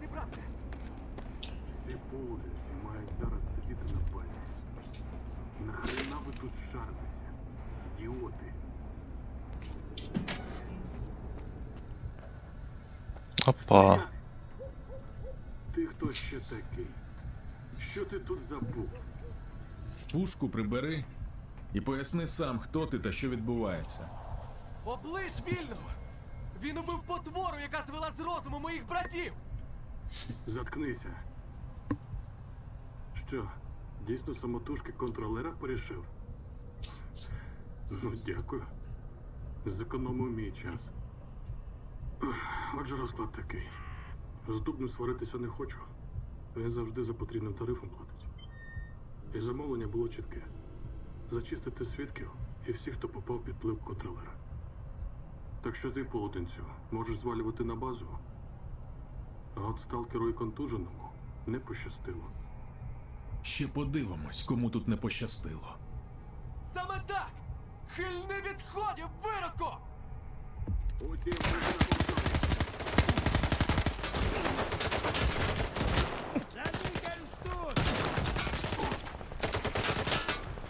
ти, брате? Ці пулі мають зараз сидіти на пальці. Нахрена ви тут шаритеся? Ідіоти. Опа. Ти хто ще такий? Що ти тут забув? Пушку прибери і поясни сам, хто ти та що відбувається. Оближ вільного! Він убив потвору, яка звела з розуму моїх братів! Заткнися. Що, дійсно самотужки контролера порішив? Ну, дякую. Зекономив мій час. Отже, розклад такий. З дубнем сваритися не хочу. Він завжди за потрібним тарифом платить. І замовлення було чітке. Зачистити свідків і всіх, хто попав під вплив контролера. Так що ти, полотенцю, можеш звалювати на базу, а от сталкеру і контуженому не пощастило. Ще подивимось, кому тут не пощастило. Саме так! Хильни відходів, виродку! Усі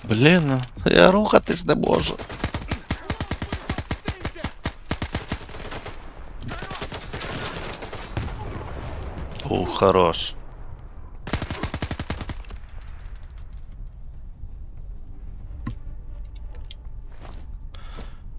Блін, я рухатись не можу. О, хорош.